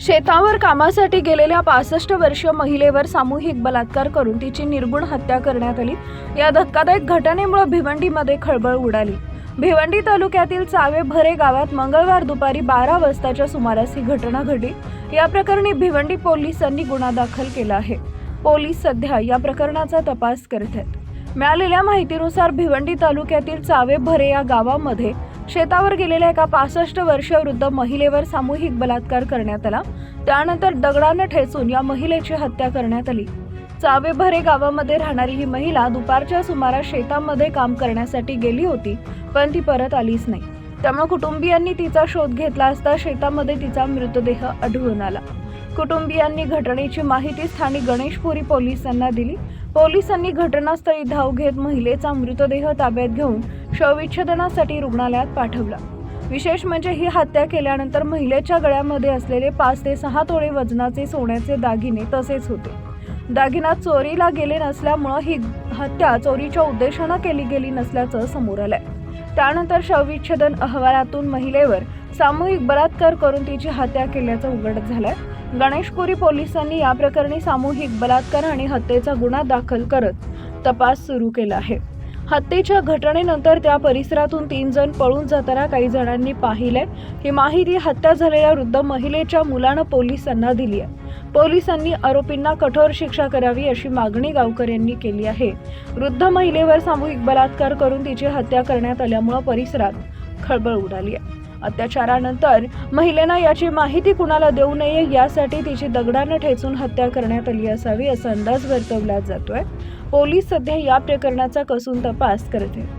शेतावर कामासाठी गेलेल्या पासष्ट वर्षीय महिलेवर सामूहिक बलात्कार करून तिची निर्गुण हत्या करण्यात आली. या धक्कादायक घटनेमुळे भिवंडीमध्ये खळबळ उडाली. भिवंडी तालुक्यातील चावे भरे गावात मंगळवार दुपारी बारा वाजताच्या सुमारास ही घटना घडली. या प्रकरणी भिवंडी पोलिसांनी गुन्हा दाखल केला आहे. पोलीस सध्या या प्रकरणाचा तपास करत आहेत. मिळालेल्या माहितीनुसार भिवंडी तालुक्यातील चावे भरे या गावामध्ये शेतावर गेलेल्या एका पासष्ट वर्षीय वृद्ध महिलेवर सामूहिक बलात्कार करण्यात आला. त्यानंतर दगडानं ठेचून या महिलेची हत्या करण्यात आली. चावेभरे गावामध्ये राहणारी ही महिला दुपारच्या सुमारास शेतामध्ये काम करण्यासाठी गेली होती पण ती परत आलीच नाही. त्यामुळे कुटुंबियांनी तिचा शोध घेतला असता शेतामध्ये तिचा मृतदेह आढळून आला. कुटुंबियांनी घटनेची माहिती स्थानिक गणेशपुरी पोलिसांना दिली. पोलिसांनी घटनास्थळी धाव घेत महिलेचा मृतदेह ताब्यात घेऊन शवविच्छेदनासाठी रुग्णालयात पाठवला. विशेष म्हणजे ही हत्या केल्यानंतर महिलेच्या गळ्यामध्ये असलेले पाच ते सहा तोळे वजनाचे सोन्याचे दागिने तसेच होते. दागिना चोरीला गेले नसल्यामुळं ही हत्या चोरीच्या उद्देशानं केली गेली नसल्याचं समोर आलंय. त्यानंतर शवविच्छेदन अहवालातून महिलेवर सामूहिक बलात्कार करून तिची हत्या केल्याचं उघड झालंय. गणेशपुरी पोलिसांनी या प्रकरणी सामूहिक बलात्कार आणि हत्येचा गुन्हा दाखल करत तपास सुरू केला आहे. हत्येच्या घटनेनंतर त्या परिसरातून तीन जण पळून जाताना काही जणांनी पाहिले ही माहिती हत्या झालेल्या वृद्ध महिलेच्या मुलानं पोलिसांना दिली आहे पोलिसांनी आरोपींना कठोर शिक्षा करावी अशी मागणी गावकऱ्यांनी केली आहे. वृद्ध महिलेवर सामूहिक बलात्कार करून तिची हत्या करण्यात आल्यामुळं परिसरात खळबळ उडाली आहे अत्याचारानंतर महिलेनं याची माहिती कुणाला देऊ नये यासाठी तिची दगडानं ठेचून हत्या करण्यात आली असावी असा अंदाज वर्तवला जातोय. पोलीस सध्या या प्रकरणाचा कसून तपास करत आहेत.